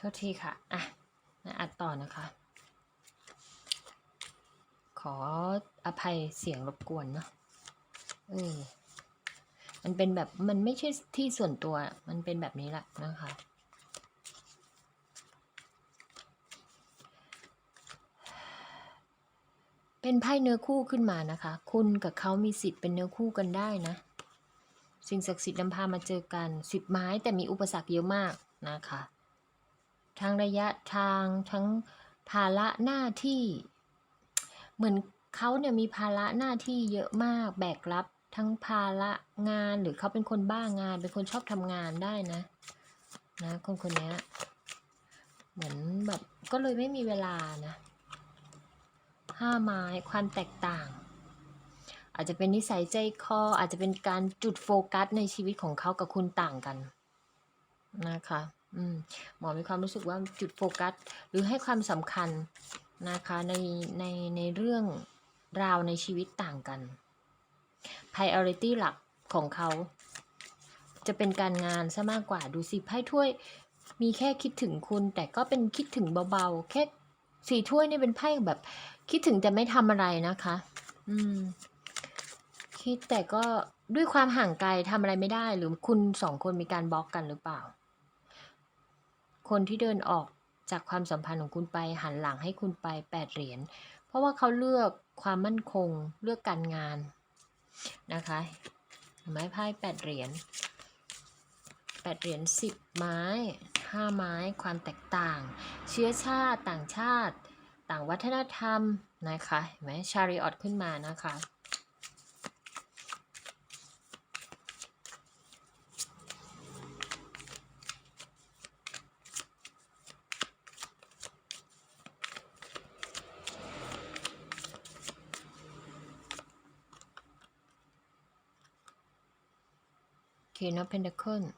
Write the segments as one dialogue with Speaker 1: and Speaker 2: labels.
Speaker 1: โทษทีค่ะ อะนะอัดต่อนะคะ ขออภัยเสียงรบกวนเนาะเออมันเป็นแบบมันไม่ใช่ที่ส่วนตัว มันเป็นแบบนี้แหละนะคะ เป็นไพ่เนื้อคู่ขึ้นมานะคะ คุณกับเขามีสิทธิ์เป็นเนื้อคู่กันได้นะ สิ่งศักดิ์สิทธิ์นำพามาเจอกันสิบไม้แต่มีอุปสรรคเยอะมากนะคะ ทั้งระยะทางทั้งภาระหน้าที่ เหมือนเขาเนี่ยมีภาระหน้าที่เยอะมากแบกรับทั้งภาระงานหรือเขาเป็นคนบ้างาน เป็นคนชอบทำงานได้นะนะคนคนนี้เหมือนแบบก็เลยไม่มีเวลานะห้าไม้ความแตกต่าง อาจจะเป็นนิสัยใจคออาจจะเป็นการจุดโฟกัสในชีวิตของเขากับคุณต่างกันนะคะ หมอมีความรู้สึกว่าจุดโฟกัส หรือให้ความสำคัญนะคะในในในเรื่องราวในชีวิตต่างกัน priority หลักของเขา จะเป็นการงานซะมากกว่าดูสิไพ่ถ้วยมีแค่คิดถึงคุณ แต่ก็เป็นคิดถึงเบาๆ แค่สี่ถ้วยนี่เป็นไพ่แบบ คิดถึงแต่ไม่ทำอะไรนะคะ อืม คิดแต่ก็ด้วยความห่างไกลทำอะไรไม่ได้ หรือคุณสองคนมีการบล็อกกันหรือเปล่า คนที่เดินออกจากความสัมพันธ์ของคุณไปหันหลังให้คุณไปแปดเหรียญ เพราะว่าเขาเลือกความมั่นคงเลือกการงานนะคะไม้ไพ่แปดเหรียญแปดเหรียญสิบไม้ห้าไม้ความแตกต่าง เชื้อชาติต่างชาติ ต่างวัฒนธรรมนะคะเห็นไหมชาริออตขึ้นมานะคะ King of Pentacle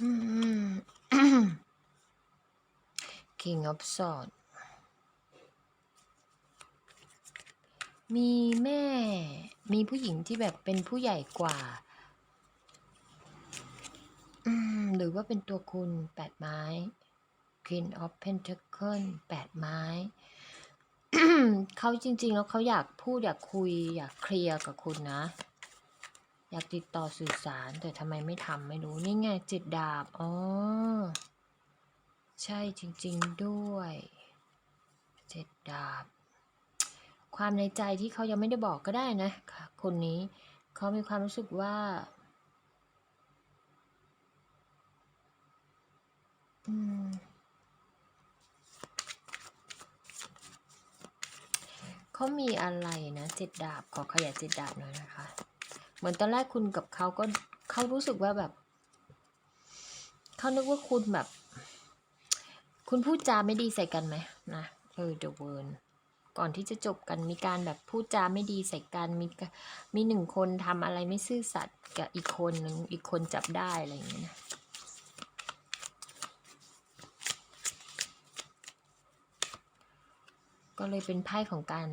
Speaker 1: อืม King of Swords มีแม่ มีผู้หญิงที่แบบเป็นผู้ใหญ่กว่า หรือว่าเป็นตัวคุณแปดไม้ Queen of Pentacle แปดไม้ เขาจริง ๆ แล้วเขาอยากพูดอยากคุย อยากเคลียร์กับคุณนะ อยากติดต่อสื่อสารแต่ทำไมไม่ทำไม่รู้ นี่ไงจิตดาบ อ๋อ ใช่จริง ๆด้วยเจ็ดดาบ ความในใจที่เขายังไม่ได้บอกก็ได้นะค่ะคนนี้เขามีความรู้สึกว่าเขามีอะไรนะเจ็ดดาบขอขยายเจ็ดดาบหน่อยนะคะ เหมือนตอนแรกคุณกับเขาก็เขารู้สึกว่าแบบเขานึกว่าคุณแบบ คุณพูดจาไม่ดีใส่กันไหมนะเออเดอะเวิร์ก่อนที่จะจบกันมีการแบบพูดจาไม่ดีใส่กันมีมีหนึ่งคนทำอะไรไม่ซื่อสัตย์กับอีกคนหนึ่งอีกคนจับได้อะไรอย่างเงี้ยนะก็เลยเป็นไพ่ของการ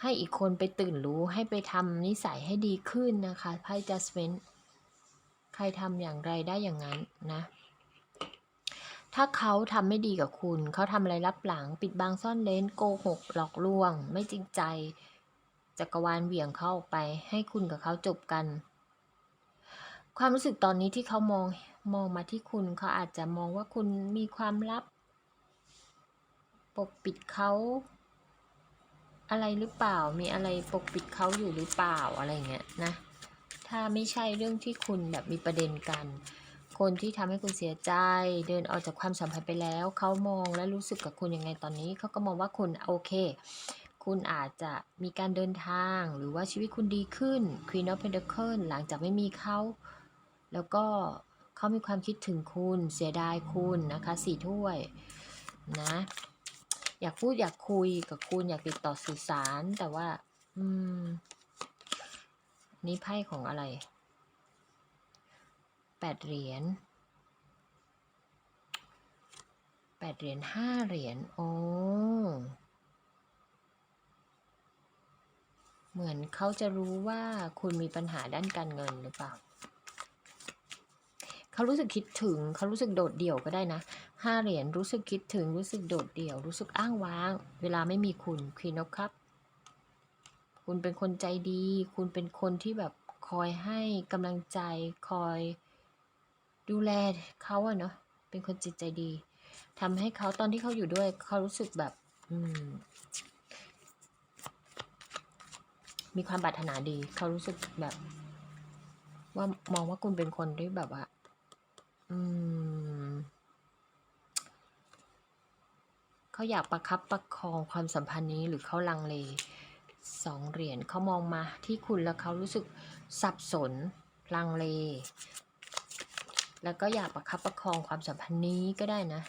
Speaker 1: ให้อีกคนไปตื่นรู้ให้ไปทำนิสัยให้ดีขึ้นนะคะไพ่ judgment ใครทำอย่างไรได้อย่างนั้นนะ ถ้าเขาทำไม่ดีกับคุณ เขาทำอะไรรับหลัง ปิดบังซ่อนเลนโกหกหลอกลวง ไม่จริงใจจักรวาลเหวี่ยงเขาออกไป ให้คุณกับเขาจบกัน ความรู้สึกตอนนี้ที่เขามองมองมาที่คุณเขาอาจจะมองว่าคุณมีความลับ ปกปิดเขาอะไรหรือเปล่า มีอะไรปกปิดเขาอยู่หรือเปล่าอะไรเงี้ยนะ ถ้าไม่ใช่เรื่องที่คุณแบบมีประเด็นกัน คนที่ทำให้คุณเสียใจ เดินออกจากความสัมพันธ์ไปแล้ว เขามองและรู้สึกกับคุณยังไงตอนนี้ เขาก็มองว่าคุณโอเค คุณอาจจะมีการเดินทาง หรือว่าชีวิตคุณดีขึ้น Queen of Pentacles หลังจากไม่มีเขา แล้วก็เขามีความคิดถึงคุณ เสียดายคุณนะคะสี่ถ้วยนะอยากพูดอยากคุยกับคุณอยากติดต่อสื่อสารแต่ว่า อืม นี่ไพ่ของอะไรแปดเหรียญแปดเหรียญห้าเหรียญโอ้เหมือนเขาจะรู้ว่าคุณมีปัญหาด้านการเงินหรือเปล่า เขารู้สึกคิดถึง เขารู้สึกโดดเดี่ยวก็ได้นะห้าเหรียญรู้สึกคิดถึง รู้สึกโดดเดี่ยว รู้สึกอ้างว้าง เวลาไม่มีคุณควีนอครับ คุณเป็นคนใจดี คุณเป็นคนที่แบบคอยให้กำลังใจ คอยดูแลเขาอะเนาะ เป็นคนจิตใจดี ทำให้เขาตอนที่เขาอยู่ด้วยเขารู้สึกแบบ อืม มีความปรารถนาดี เขารู้สึกแบบ ว่ามองว่าคุณเป็นคนที่แบบว่า อืมเขาอยากประคับประคองความสัมพันธ์นี้หรือเขาลังเล สองเหรียญเขามองมาที่คุณแล้วเขารู้สึกสับสนลังเล แล้วก็อยากประคับประคองความสัมพันธ์นี้ก็ได้นะ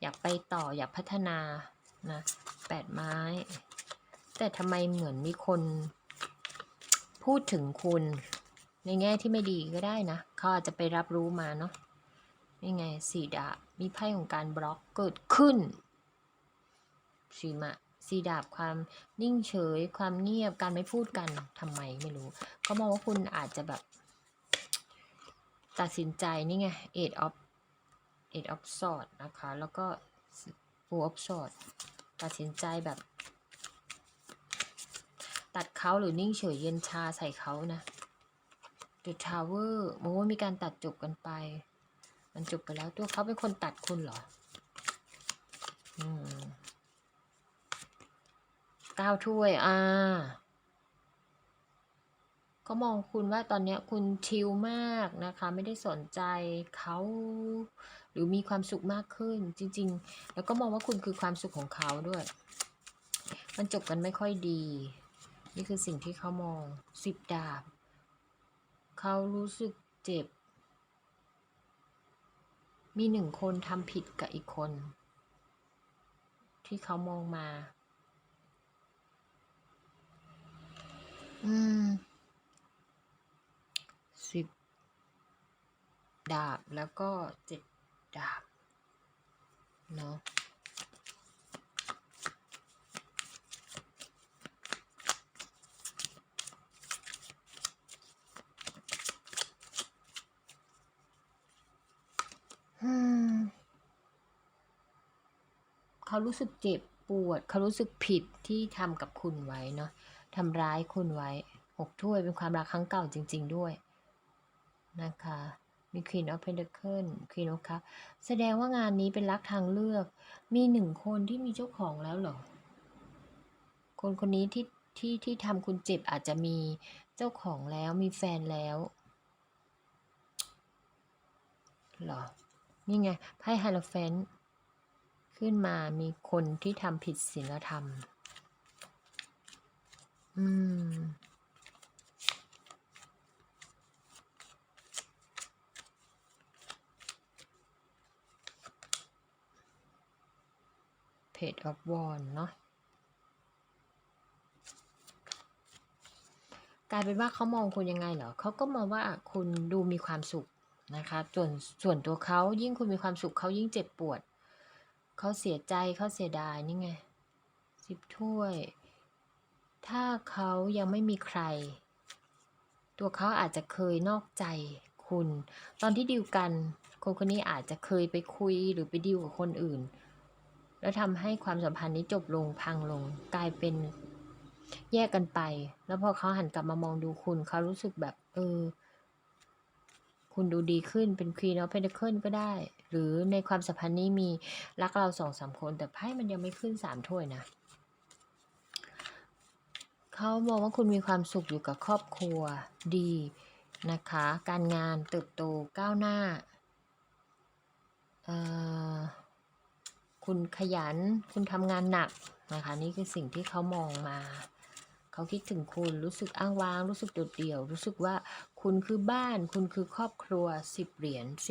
Speaker 1: อยากไปต่ออยากพัฒนานะแปดไม้ แต่ทำไมเหมือนมีคน พูดถึงคุณ ในแง่ที่ไม่ดีก็ได้นะเขาอาจจะไปรับรู้มาเนาะนี่ไงสีดามีไพ่ของการบล็อกเกิดขึ้นสีมะ สีดาบความนิ่งเฉย ความเงียบการไม่พูดกันทำไมไม่รู้เขามองว่าคุณอาจจะแบบ ตัดสินใจนี่ไง eight of eight of swords นะคะ แล้วก็ four of swords ตัดสินใจแบบ ตัดเขาหรือนิ่งเฉยเย็นชาใส่เขานะ The Tower โอ้มีการตัดจบกันไป มันจบไปแล้วตัวเขาเป็นคนตัดคุณเหรอ อืม เก้าถ้วย อ่า ก็มองคุณว่าตอนนี้คุณชิลมากนะคะ ไม่ได้สนใจเขาหรือมีความสุขมากขึ้น จริง ๆ แล้วก็มองว่าคุณคือความสุขของเขาด้วย มันจบกันไม่ค่อยดี นี่คือสิ่งที่เขามองสิบดาบ เขารู้สึกเจ็บ มีหนึ่งคนทำผิดกับอีกคนที่เขามองมา อืมสิบดาบแล้วก็เจ็ดดาบ เนาะอืมเขารู้สึกเจ็บ ปวดเขารู้สึกผิดที่ทำกับคุณไว้เนาะทำร้ายคุณไว้หกถ้วยเป็นความรักครั้งเก่าจริง ๆ ด้วยนะคะมี Queen of Pentacles Queen of Cups แสดงว่างานนี้เป็นรักทางเลือก มีหนึ่งคนที่มีเจ้าของแล้วเหรอ คนคนนี้ที่ที่ที่ทำคุณเจ็บอาจจะมีเจ้าของแล้วมีแฟนแล้วเหรอ นี่ไงไพ่ไฮโลเฟน ขึ้นมามีคนที่ทำผิดศีลธรรม อืมเพจออฟวอนเนาะกลายเป็นว่าเขามองคุณยังไงเหรอเขาก็มองว่าคุณดูมีความสุขนะคะ ส่วนส่วนตัวเขายิ่งคุณมีความสุขเขายิ่งเจ็บปวด เขาเสียใจเขาเสียดายนี่ไงสิบถ้วย ถ้าเขายังไม่มีใคร ตัวเขาอาจจะเคยนอกใจคุณ ตอนที่ดีลกัน คนคนนี้อาจจะเคยไปคุยหรือไปดีลกับคนอื่น แล้วทำให้ความสัมพันธ์นี้จบลงพังลง กลายเป็นแยกกันไป แล้วพอเขาหันกลับมามองดูคุณ เขารู้สึกแบบ เออ คุณดูดีขึ้นเป็น Queen of Pentacles ก็ได้ หรือในความสัมพันธ์นี้มีรักเราสองสามคน แต่ไพ่มันยังไม่ขึ้นสามถ้วยนะเขามองว่าคุณมีความสุขอยู่กับครอบครัวดีนะคะ การงานเติบโตก้าวหน้า คุณขยัน คุณทำงานหนักนะคะ นี่คือสิ่งที่เขามองมา เขาคิดถึงคุณรู้สึกอ้างว้าง รู้สึกโดดเดี่ยว รู้สึกว่าคุณคือบ้าน คุณคือครอบครัวสิบเหรียญ